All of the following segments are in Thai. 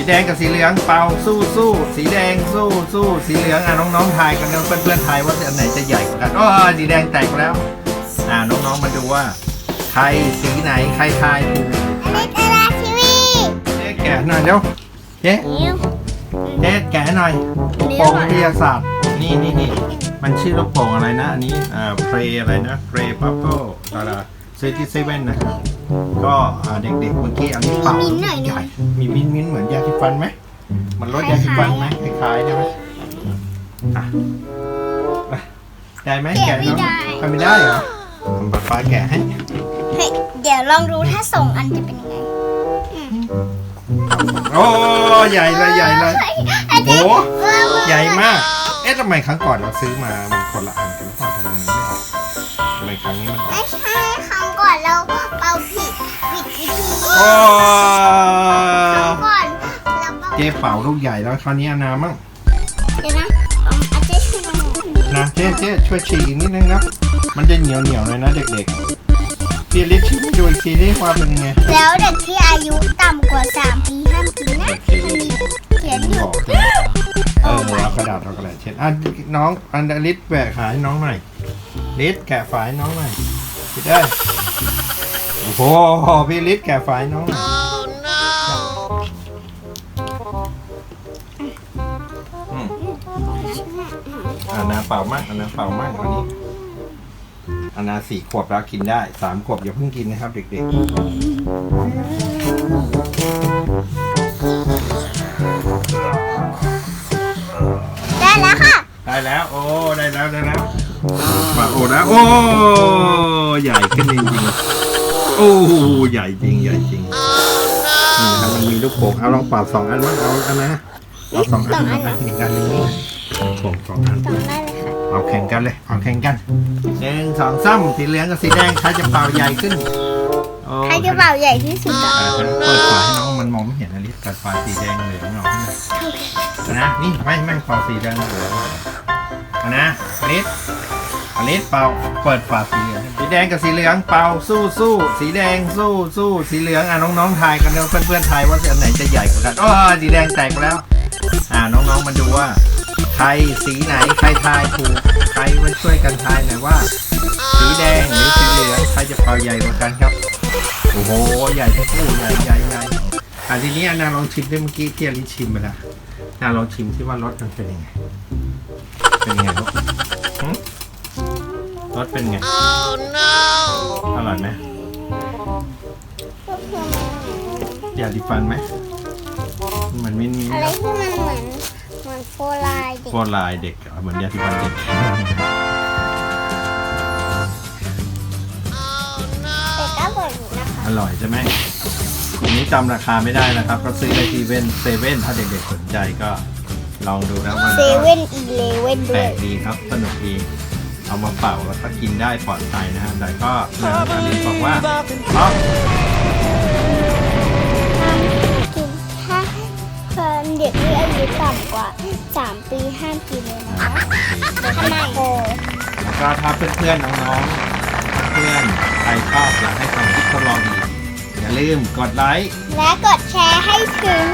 สีแดงกับสีเหลืองเป่าสู้สู้สีแดงสู้สู้สีเหลืองอะน้องๆทายกันนะเพื่อนๆทายว่าอันไหนจะใหญ่กว่ากันอ๋อสีแดงแตกไปแล้วอ่าน้องๆมาดูว่า ใครสีไหนใครทายถูกอันนี้ตาราทีวีเจ๊แกะหน่อยเร็วเจ๊นิ้วเจ๊แกะหน่อยลูกโป่งวิทยาศาสตร์นี่นี่นี่มันชื่อลูกโป่งอะไรนะอันนี้อ่าเพรอะไรนะเพรปัปเปิลดารา ซื้อที่เซเว่นนะครับก็อ่าเด็กๆเมื่อกี้อันนี้เป่ามีมิ้นท์หน่อยหนึใหงญ่มีมิ้นท์มิ้นท์เหมือนยาสีฟันไหมมันรสยาสีฟันไหมคล้ายๆได้ไหมอะอะได้ไหมแกะเนาะทำไม่ได้เหรอทำปลาฟ้าแกะให้เฮ้ยเดี๋ยวลองดูถ้าส่งอันจะเป็นยังไงโอ้ใหญ่เลยใหญ่เลยอันโอ้นี้โหใหญ่มาก เอ๊ะทำไมครั้งก่อนเราซื้อมามันคนละอันกันหรือเปล่าทำไมมันไม่ออกทำไมครั้งนี้มัน อ้ครั้งก่อนเราเป่าเจ๊เป่าลูกใหญ่แล้วคราวนี้เอาน้ำมั่งเดี๋ยวนะเอาอาเจ๊ช่วยหน่อยนะเจ๊เจ๊ช่วยฉีกอีกนิดนึงนะมันจะเหนียวเหนียวๆเลยนะเด็กๆพี่ลิชชิมให้ดูอีกทีนี่ว่าเป็นไงแล้วเด็กที่อายุต่ำกว่า 3 ปีห้ามกินนะมันมีเขียนอยู่บอกใช่ไหมเออเอากระดาษเอากระดาษเช็ดอะน้องอันดาลิสแบกขาให้น้องหน่อยลิสแกะฝายน้องหน่อยพี่ได้ โอ้โหพี่ลิสแกะฝายน้องหน่อยอืมอันนาเป่ามากอันนาเป่ามากอันนี้อันนาสี่ขวบแล้วกินได้สามขวบอย่าเพิ่งกินนะครับเด็กๆได้แล้วค่ะได้แล้ว โอ้ได้แล้วได้แล้วมาโอ้นะโอ้ใหญ่ขึ้นจริงๆ โอ้ใหญ่จริงใหญ่จริงนี่นะครับมันมีลูกโป่งเอาลองเป่าสองอันมั้งเอาอันนะเอาสองอันนะหนึ่งอันหนึ่งนี่โป่งสองอันต่อได้เลยค่ะเอาแข่งกันเลยเอาแข่งกันหนึ่งสองสามสีเหลืองกับสีแดงใครจะเป่าใหญ่ขึ้นโอ้ใครจะเป่าใหญ่ที่สุดอะอ่าเปิดฝาให้น้องมันมองไม่เห็นนะลิศกัดฝาสีแดงเหลืองหน่อยนะนี่ไม่ไม่ฝาสีแดงเหลืองเอานะลิศอลิศเป่าเปิดฝาสีเหลือง แดงกับสีเหลืองเป่าสู้สู้สีแดงสู้สู้สีเหลืองอะน้องๆทายกันเพื่อนเพื่อนๆทายว่าอันไหนจะใหญ่กว่ากันอ๋อสีแดงแตกแล้ว อ่าน้องๆมาดูว่า ใครสีไหนใครทายถูกใครมาช่วยกันทายหน่อยว่า สีแดงหรือสีเหลืองใครจะเป่าใหญ่กว่ากันครับโอ้โหใหญ่ทั้งคู่ใหญ่ใหญ่ใหญ่อะทีนี้อันนาลองชิมด้วยเมื่อกี้ที่อลิชิมไปแล้วนาลองชิมที่ว่ารสมันเป็นยังไงเป็นยังไงลูกหึ รสเป็นไงอร่อยไหมอยากดิฟันไหมเหมือนมินมินอะไรที่มันเหมือนเหมือนโฟลายเด็กโคตรลายเด็กอะเหมือนยาสีฟันเด็ก แต่ก็บ่อยอยู่นะคะอร่อยใช่ไหมอันนี้จำราคาไม่ได้นะครับ ก็ซื้อได้ที่เว่นเซเว่นถ้าเด็กๆสนใจก็ลองดูนะมันเซก็เว่นอีเลเว่นแปด้ลวย กดีครับสนุกดี เอามาเป่าแล้วก็กินได้ปลอดภัยนะฮะแต่ก็นางอาลินบอกว่าอ๋อกินถ้าคนเด็กที่อายุต่ำกว่า 3 ปีห้ามกินเลยนะคะแล้วก็ไม่โกแล้วก็ถ้าเพื่อนๆน้องๆเพื่อนใครชอบอยากให้ทำคลิปทดลองอีกอย่าลืมกดไลค์และกดแชร์ให้ถึง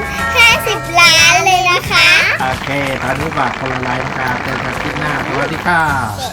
50 ล้านเลยนะคะ โอเคตอนนี้ฝากคนละไลค์นะครับเจอกันคลิปหน้าสวัสดีค่ะเด็ก